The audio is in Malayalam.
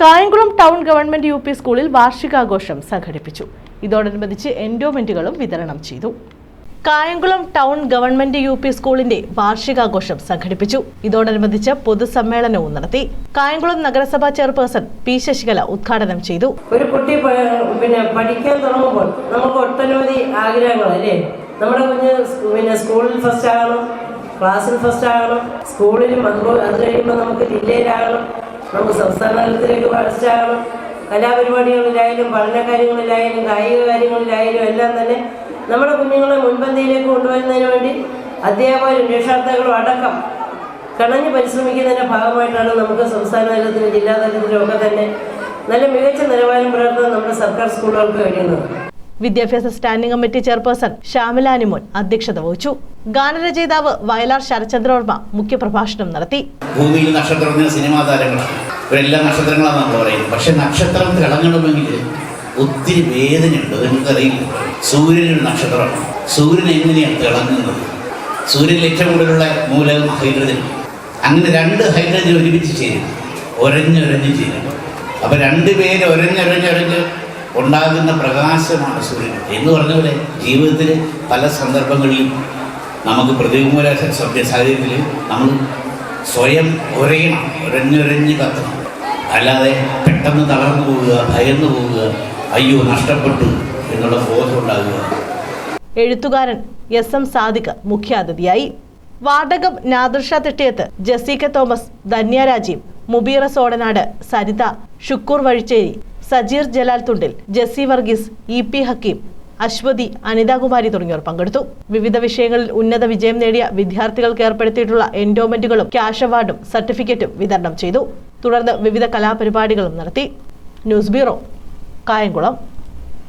Kayamkulam town government U P സ്കൂളിൽ വാർഷികാഘോഷം സംഘടിപ്പിച്ചു. ഇതോടനുബന്ധിച്ച് എൻഡോമെന്റുകളും വിതരണം ചെയ്തു. Kayamkulam town government U P സ്കൂളിന്റെ വാർഷികാഘോഷം സംഘടിപ്പിച്ചു. ഇതോടനുബന്ധിച്ച് പൊതുസമ്മേളനവും നടത്തി. കായംകുളം നഗരസഭാ ചെയർപേഴ്സൺ പി ശശികല ഉദ്ഘാടനം ചെയ്തു. ഒരു കുട്ടി പിന്നെ പഠിക്കാൻ തുടങ്ങുമ്പോൾ നമുക്ക് ഒട്ടനവധി ആഗ്രഹങ്ങൾ അല്ലേ? നമ്മുടെ കുഞ്ഞ് പിന്നെ സ്കൂളിൽ ഫസ്റ്റ് ആകണം ക്ലാസ്സിൽ ഫസ്റ്റ് ആകണം സ്കൂളിലും അതുപോലെ അത് കഴിയുമ്പോൾ നമുക്ക് ജില്ലയിലാകണം. നമുക്ക് സംസ്ഥാന തലത്തിലേക്ക് വളർച്ചയാകണം കലാപരിപാടികളിലായാലും പഠന കാര്യങ്ങളിലായാലും കായിക കാര്യങ്ങളിലായാലും എല്ലാം തന്നെ നമ്മുടെ കുഞ്ഞുങ്ങളെ മുൻപന്തിയിലേക്ക് കൊണ്ടുവരുന്നതിന് വേണ്ടി അധ്യാപകരും രക്ഷാർത്ഥികളും അടക്കം കണഞ്ഞ് പരിശ്രമിക്കുന്നതിന്റെ ഭാഗമായിട്ടാണ് നമുക്ക് സംസ്ഥാന തലത്തിലും ജില്ലാ തലത്തിലും ഒക്കെ തന്നെ നല്ല മികച്ച നിലവാരം പുലർത്താൻ നമ്മുടെ സർക്കാർ സ്കൂളുകൾക്ക് കഴിയുന്നത്. വിദ്യാഭ്യാസ standing committee chairperson Shyamila Animon അധ്യക്ഷത വഹിച്ചു. ഗാനരചയിതാവ് വയലാർ ശരചന്ദ്രവർമ്മ മുഖ്യപ്രഭാഷണം നടത്തി. ഭൂമിയിൽ നക്ഷത്രം എന്ന സിനിമാ താരങ്ങളാണ് ഇവരെല്ലാം നക്ഷത്രങ്ങളാണ് നമ്മൾ പറയുന്നത്. പക്ഷെ നക്ഷത്രം തിളങ്ങണമെങ്കിൽ ഒത്തിരി വേദനയുണ്ട്. നിങ്ങൾക്കറിയില്ല? സൂര്യനൊരു നക്ഷത്രമാണ്. സൂര്യൻ എങ്ങനെയാണ് തിളങ്ങുന്നത്? സൂര്യൻ ഏറ്റവും കൂടുതലുള്ള മൂലകം ഹൈഡ്രജൻ. അങ്ങനെ രണ്ട് ഹൈഡ്രജൻ ഒരുമിച്ച് ചേരും. ഒരഞ്ഞൊരഞ്ഞ് ചേരും. അപ്പൊ രണ്ട് പേര് ഒരഞ്ഞൊരഞ്ഞൊരഞ്ഞ് ഉണ്ടാകുന്ന പ്രകാശമാണ് സൂര്യൻ. എന്ന് പറഞ്ഞ പോലെ ജീവിതത്തിൽ പല സന്ദർഭങ്ങളിലും നമുക്ക് പ്രതികൂല സാഹചര്യത്തിൽ നമ്മൾ സ്വയം ഒരയണം ഒരഞ്ഞൊരഞ്ഞ് കത്തണം. അല്ലാതെ പെട്ടെന്ന് തളർന്നു പോവുക ഭയന്നു പോവുക അയ്യോ നഷ്ടപ്പെട്ടു എന്നുള്ള ബോധം ഉണ്ടാകുക. എഴുത്തുകാരൻ എസ് എം സാദിഖ് മുഖ്യാതിഥിയായി. വാർഡകം നാദർഷ തെട്ടിയത്ത് Jaseeka Thomas Dhanya Rajeev Mubeera Sodanad Saritha Shukoor Vazhicherry Sajeer Jalal Thundil Jessy Varghese E P Hakkim Aswathy Anithakumari തുടങ്ങിയവർ പങ്കെടുത്തു. വിവിധ വിഷയങ്ങളിൽ ഉന്നത വിജയം നേടിയ വിദ്യാർത്ഥികൾക്ക് ഏർപ്പെടുത്തിയിട്ടുള്ള എൻഡോമെന്റുകളും ക്യാഷ് അവാർഡും സർട്ടിഫിക്കറ്റും വിതരണം ചെയ്തു. തുടർന്ന് വിവിധ കലാപരിപാടികളും നടത്തി. News bureau Kayamkulam.